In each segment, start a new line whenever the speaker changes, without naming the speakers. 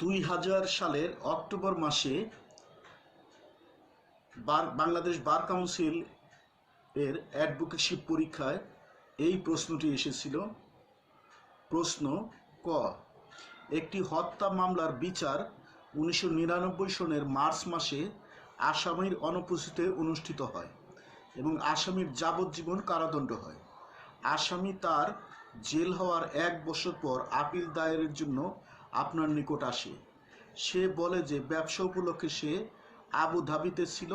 দুই হাজার সালের অক্টোবর মাসে বার বাংলাদেশ বার কাউন্সিল এর অ্যাডভোকেসি পরীক্ষায় এই প্রশ্নটি এসেছিল প্রশ্ন ক একটি হত্যা মামলার বিচার উনিশশো নিরানব্বই সনের মার্চ মাসে আসামির অনুপস্থিতিতে অনুষ্ঠিত হয় এবং আসামির যাবজ্জীবন কারাদণ্ড হয় আসামি তার জেল হওয়ার এক বছর পর আপিল দায়েরের জন্য আপনার নিকট আসে সে বলে যে ব্যবসা উপলক্ষে সে আবুধাবিতে ছিল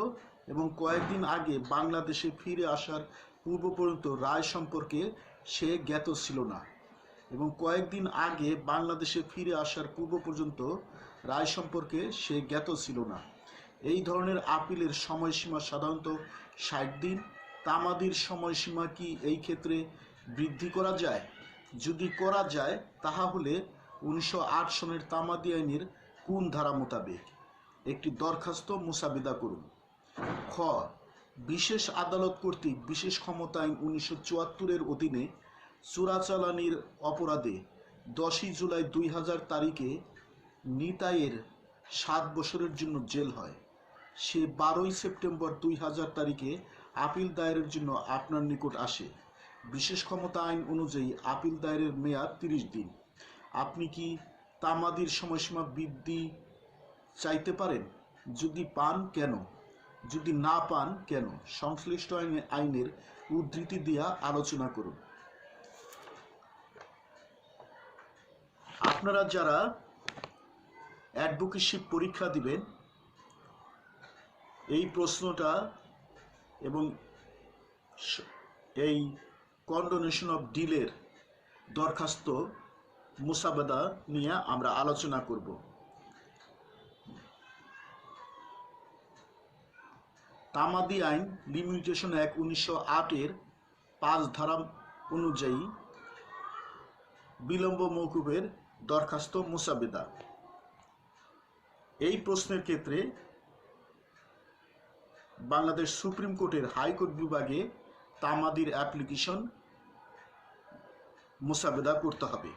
এবং কয়েকদিন আগে বাংলাদেশে ফিরে আসার পূর্ব পর্যন্ত রায় সম্পর্কে সে জ্ঞাত ছিল না এবং কয়েকদিন আগে বাংলাদেশে ফিরে আসার পূর্ব পর্যন্ত রায় সম্পর্কে সে জ্ঞাত ছিল না এই ধরনের আপিলের সময়সীমা সাধারণত ষাট দিন তামাদির সময়সীমা কি এই ক্ষেত্রে বৃদ্ধি করা যায় যদি করা যায় তাহা হলে উনিশশো সনের তামাদি আইনের কোন ধারা মোতাবেক একটি দরখাস্ত মুসাবিদা করুন খ বিশেষ আদালত কর্তৃক বিশেষ ক্ষমতা আইন উনিশশো চুয়াত্তরের অধীনে চোরাচালানির অপরাধে দশই জুলাই দুই হাজার তারিখে নিতাইয়ের সাত বছরের জন্য জেল হয় সে বারোই সেপ্টেম্বর দুই হাজার তারিখে আপিল দায়েরের জন্য আপনার নিকট আসে বিশেষ ক্ষমতা আইন অনুযায়ী আপিল দায়েরের মেয়াদ তিরিশ দিন আপনি কি তামাদির সময়সীমা বৃদ্ধি চাইতে পারেন যদি পান কেন যদি না পান কেন সংশ্লিষ্ট আইনের উদ্ধৃতি দিয়া আলোচনা করুন আপনারা যারা অ্যাডভোকেসি পরীক্ষা দিবেন এই প্রশ্নটা এবং এই কন্ডোনেশন অফ ডিলের দরখাস্ত মুসাবাদা নিয়ে আমরা আলোচনা করব তামাদি আইন লিমিটেশন অ্যাক্ট উনিশশো আটের পাঁচ ধারা অনুযায়ী বিলম্ব মৌকুবের দরখাস্ত মুসাবেদা এই প্রশ্নের ক্ষেত্রে বাংলাদেশ সুপ্রিম কোর্টের হাইকোর্ট বিভাগে তামাদির অ্যাপ্লিকেশন মোসাবেদা করতে হবে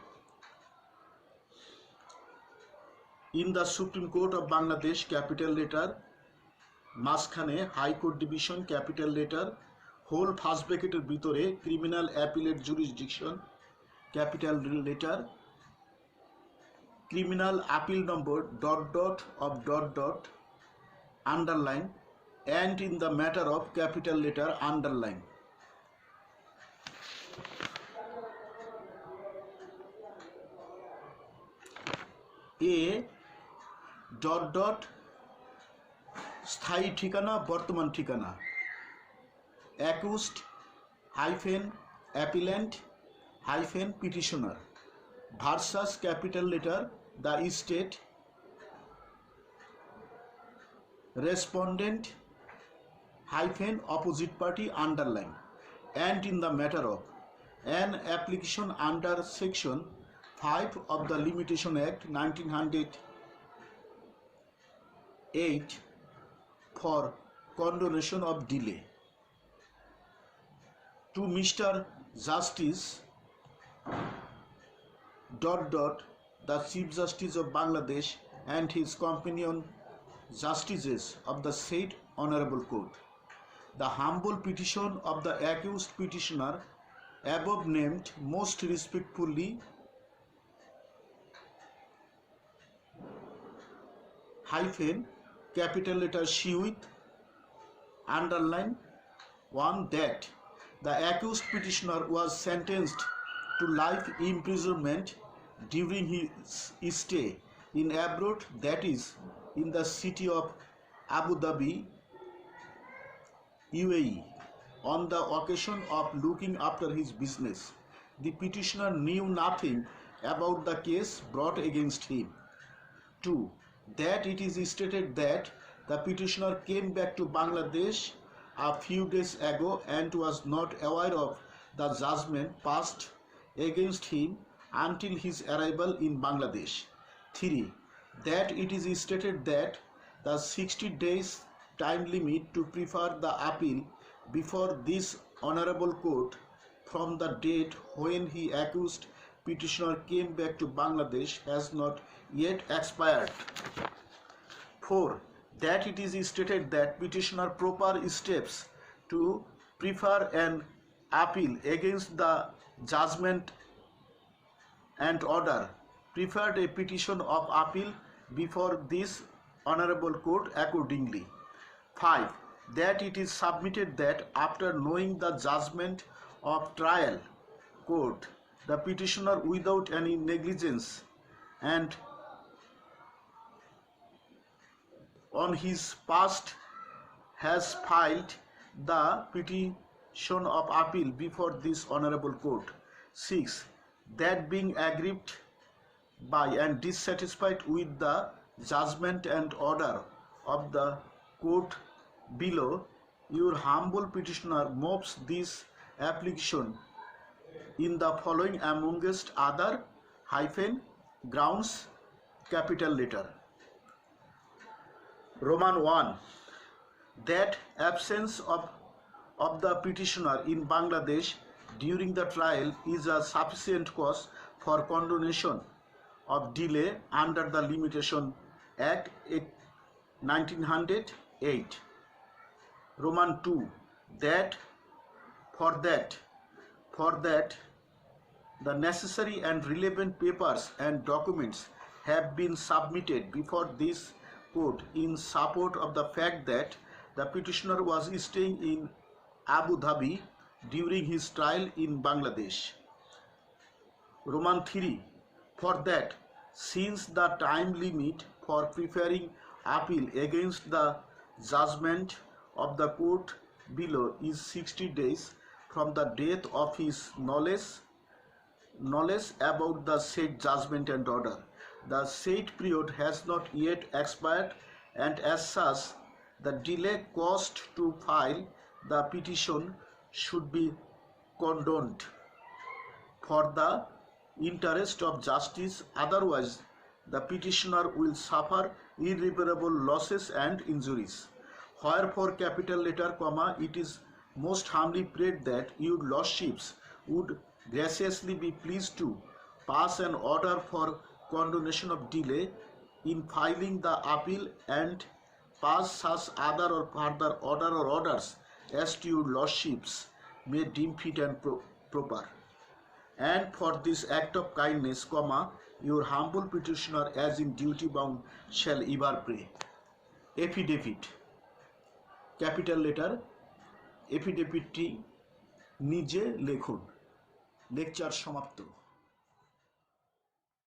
in the supreme court of Bangladesh capital letter মাঝখানে high court division capital letter whole first ব্যাকেটের ভিতরে criminal appellate jurisdiction capital letter criminal appeal number dot dot of dot dot underline and in the matter of capital letter underline A dot dot স্থায়ী ঠিকানা বর্তমান ঠিকানা accused hyphen appellant hyphen petitioner versus capital letter the state respondent hyphen opposite party underline and in the matter of an application under section five of the limitation act nineteen hundred eight for condonation of delay to mister justice dot dot the chief justice of Bangladesh and his companion justices of the said honourable court the humble petition of the accused petitioner above named most respectfully hyphen capital letter she with underline one that the accused petitioner was sentenced to life imprisonment during his stay in abroad that is in the city of Abu Dhabi UAE on the occasion of looking after his business the petitioner knew nothing about the case brought against him two that it is stated that The petitioner came back to Bangladesh a few days ago and was not aware of the judgment passed against him until his arrival in Bangladesh. 3. That it is stated that the 60 days time limit to prefer the appeal before this honorable court from the date when he accused petitioner came back to Bangladesh has not yet expired. 4. that it is stated that petitioner proper steps to prefer an appeal against the judgment and order preferred a petition of appeal before this honorable court accordingly 5 that it is submitted that after knowing the judgment of trial court the petitioner without any negligence and on his past has filed the petition of appeal before this honorable court. 6. That being aggrieved by and dissatisfied with the judgment and order of the court below, your humble petitioner moves this application in the following amongst other hyphen grounds capital letter roman 1 that absence of of the petitioner in bangladesh during the trial is a sufficient cause for condonation of delay under the limitation act 1908 roman 2 that for that for that the necessary and relevant papers and documents have been submitted before this court in support of the fact that the petitioner was staying in Abu Dhabi during his trial in Bangladesh. Roman 3. For that, since the time limit for preferring appeal against the judgment of the court below is 60 days from the death of his knowledge knowledge about the said judgment and order the said period has not yet expired and as such the delay caused to file the petition should be condoned for the interest of justice otherwise the petitioner will suffer irreparable losses and injuries wherefore capital letter comma it is most humbly prayed that your lordships would graciously be pleased to pass an order for condonation of delay in filing the appeal and pass such other or further order or orders as to your lordships may deem fit and pro proper. And for this act of kindness, comma, your humble petitioner as in duty bound shall ever pray. Affidavit. letter. Letter T. নিজে লেখুন lecture সমাপ্ত